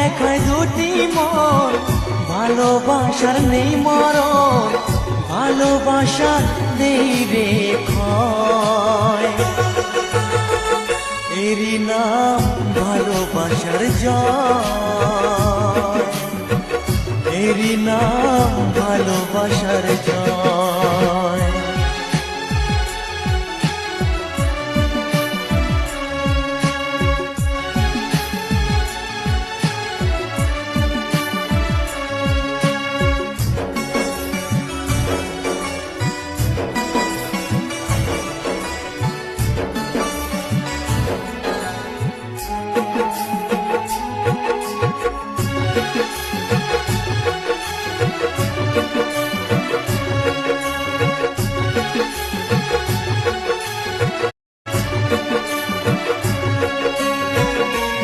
এক দুটি মন ভালোবাসার নেই মরণ ভালোবাসার নেই রে এরই নাম ভালোবাসার জয়। এরই নাম ভালোবাসার জয়।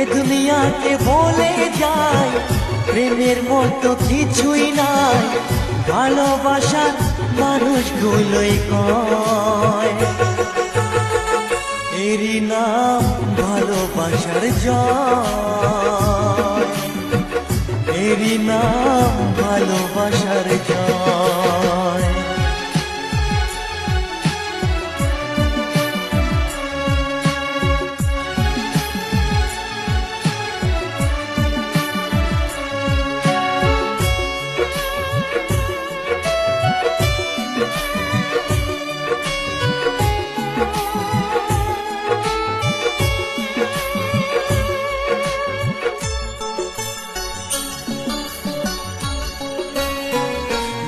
এ বলে যায়, প্রেমের মতো কিছুই নাই, ভালোবাসার মানুষগুলোই কয়। এরই নাম ভালোবাসার জয়। এরই নাম ভালোবাসার জয়।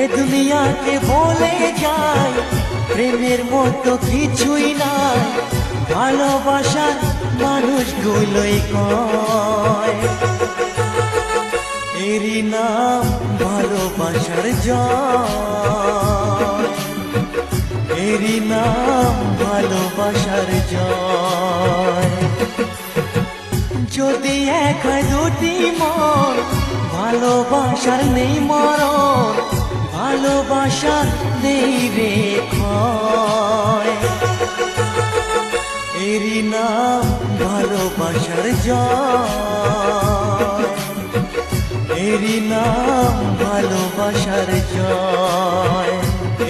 এ দুনিয়াকে বলে যায়, প্রেমের মতো কিছুই নাই। ভালোবাসার মানুষগুলোই কয়, এরই নাম ভালোবাসার জয়। এরই নাম ভালোবাসার জয়। যদি এক দুটি মন, ভালোবাসার নেই মরণ। ভালোবাসার নেই রে ক্ষয়। এরই নাম ভালোবাসার জয়। এরই নাম ভালোবাসার জয়।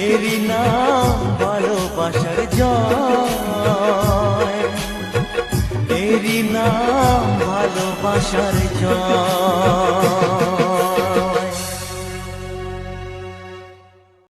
এরই নাম ভালোবাসার জয়। এরই নাম ভালোবাসার জয়।